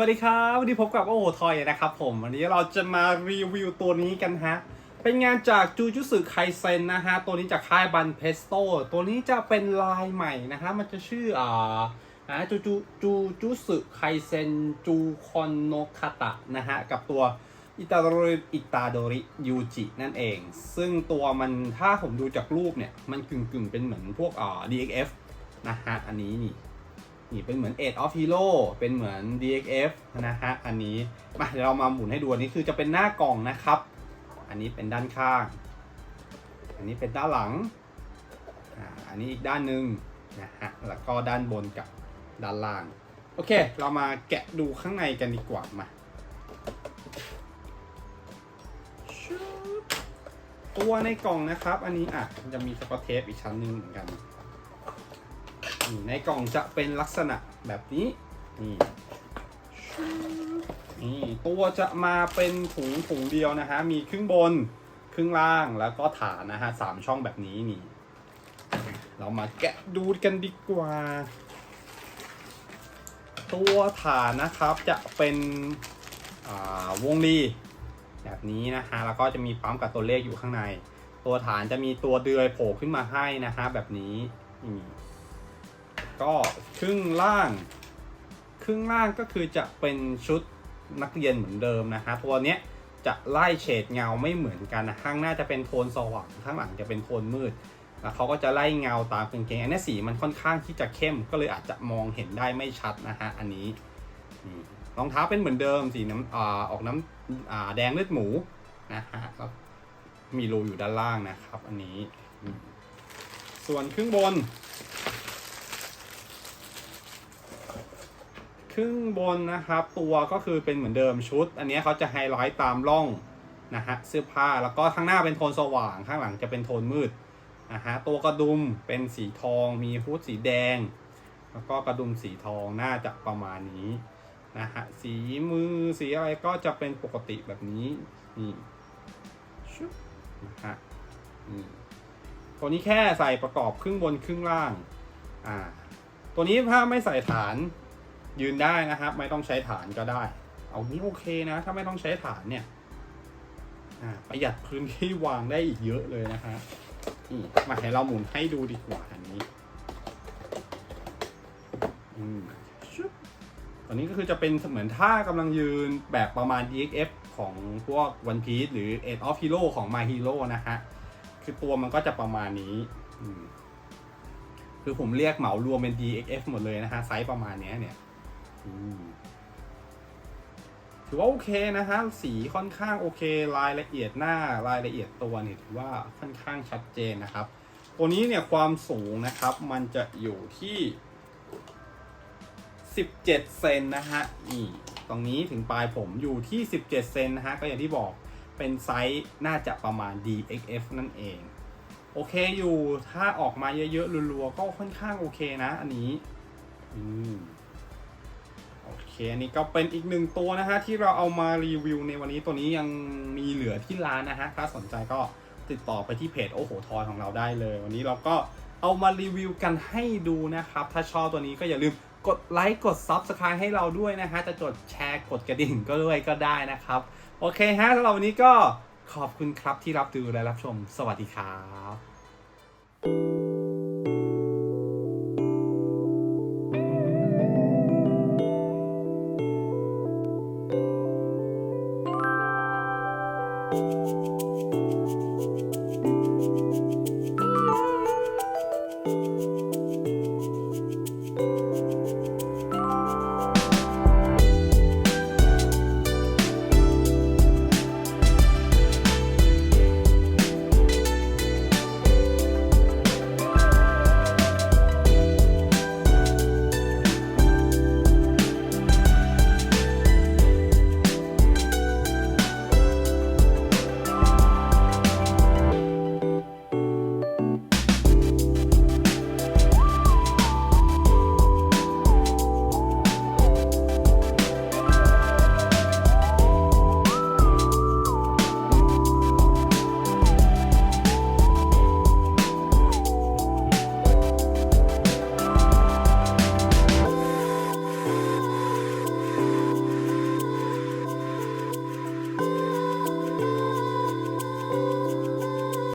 วัสดีครับวันนี้พบกับโอ้โหทอยนะครับผมวันนี้เราจะมารีวิวตัวนี้กันฮะ เป็นงานจากจูจุสึไคเซนนะฮะ ตัวนี้จากค่ายบันเพสโตตัวนี้จะเป็นลายใหม่นะฮะ มันจะชื่ออ่านะจูจูจูจุสึไคเซนจูคอนโนคาตะนะฮะ กับตัวอิตาโดริอิตาโดริยูจินั่นเอง ซึ่งตัวมันถ้าผมดูจากรูปเนี่ย มันกึ่งกึ่งๆเป็นเหมือนพวกอ่า DXF นะฮะ อันนี้นี่ นี่เป็นเหมือน Age of Hero เป็นเหมือน DXF นะฮะ อันนี้ มาเดี๋ยวเรามาหมุนให้ดูอันนี้คือจะเป็นหน้ากล่องนะครับ อันนี้เป็นด้านข้าง อันนี้เป็นด้านหลัง อันนี้อีกด้านหนึ่งนะฮะ แล้วก็ด้านบนกับด้านล่าง โอเค เรามาแกะดูข้างในกันดีกว่ามาตัวในกล่องนะครับ อันนี้อะ จะมีสกอตเทปอีกชั้นหนึ่งเหมือนกัน ในกล่องจะเป็นลักษณะแบบนี้นี่นี่ตัวจะมาเป็นถุงถุงเดียวนะฮะ มีครึ่งบนครึ่งล่างแล้วก็ฐานนะฮะสามช่องแบบนี้นี่ เรามาแกะดูกันดีกว่า ตัวฐานนะครับจะเป็นวงรีแบบนี้นะฮะ แล้วก็จะมีปั๊มกับตัวเลขอยู่ข้างใน ตัวฐานจะมีตัวเดือยโผล่ขึ้นมาให้นะฮะแบบนี้นี่ ก็ครึ่งล่าง ครึ่งล่างก็คือจะเป็นชุดนักเรียนเหมือนเดิมนะฮะตัวเนี้ยจะไล่เฉดเงาไม่เหมือนกันนะข้างหน้าจะเป็นโทนสว่างข้างหลังจะเป็นโทนมืดแล้วเขาก็จะไล่เงาตามกางเกงอันนี้สีมันค่อนข้างที่จะเข้มก็เลยอาจจะมองเห็นได้ไม่ชัดนะฮะอันนี้รองเท้าเป็นเหมือนเดิมสีน้ำอออกน้ำแดงเลือดหมูนะฮะแล้วมีรูอยู่ด้านล่างนะครับ อันนี้ ส่วนครึ่งบน ครึ่งบนนะครับ ตัวก็คือเป็นเหมือนเดิมชุด อันนี้เขาจะไฮไลท์ตามร่องนะฮะเสื้อผ้าแล้วก็ข้างหน้าเป็นโทนสว่างข้างหลังจะเป็นโทนมืดนะฮะตัวกระดุมเป็นสีทอง มีฮูดสีแดง แล้วก็กระดุมสีทองน่าจะประมาณนี้นะฮะสีมือสีอะไรก็จะเป็นปกติแบบนี้นี่ชุบนะฮะนี่ตัวนี้แค่ใส่ประกอบครึ่งบนครึ่งล่างอ่าตัวนี้ถ้าไม่ใส่ฐาน ยืนได้นะครับ ไม่ต้องใช้ฐานก็ได้ เอานี้โอเคนะ ถ้าไม่ต้องใช้ฐานเนี่ยประหยัดพื้นที่วางได้อีกเยอะเลยนะฮะนี่มาให้เราหมุนให้ดูดีกว่าอันนี้อืมตัวนี้ก็คือจะเป็นเหมือนท่ากำลังยืนแบบประมาณ DXF ของพวก One Piece หรือ Age of Hero ของ My Hero นะฮะ คือตัวมันก็จะประมาณนี้ คือผมเรียกเหมารวมเป็น DXF หมดเลยนะฮะ ไซส์ประมาณเนี้ยเนี่ย ถือว่าโอเคนะฮะ สีค่อนข้างโอเค รายละเอียดหน้ารายละเอียดตัวเนี่ยถือว่าค่อนข้างชัดเจนนะครับ ตัวนี้เนี่ยความสูงนะครับ มันจะอยู่ที่ 17 เซนนะฮะนี่ตรงนี้ถึงปลายผมอยู่ที่ 17 เซนนะฮะ ก็อย่างที่บอกเป็นไซส์น่าจะประมาณ DXF นั่นเอง โอเคอยู่ถ้าออกมาเยอะๆรัวๆก็ค่อนข้างโอเคนะ อันนี้อืม โอเคอันนี้ก็เป็นอีกหนึ่งตัวนะฮะที่เราเอามารีวิวในวันนี้ตัวนี้ยังมีเหลือที่ร้านนะฮะถ้าสนใจก็ติดต่อไปที่เพจโอ้โหทอยของเราได้เลย วันนี้เราก็เอามารีวิวกันให้ดูนะครับ ถ้าชอบตัวนี้ก็อย่าลืมกดไลค์กด Subscribe ให้เราด้วยนะฮะจะจดแชร์กดกระดิ่งก็ด้วยก็ได้นะครับ โอเคฮะสำหรับวันนี้ก็ขอบคุณครับที่รับดูและรับชม สวัสดีครับ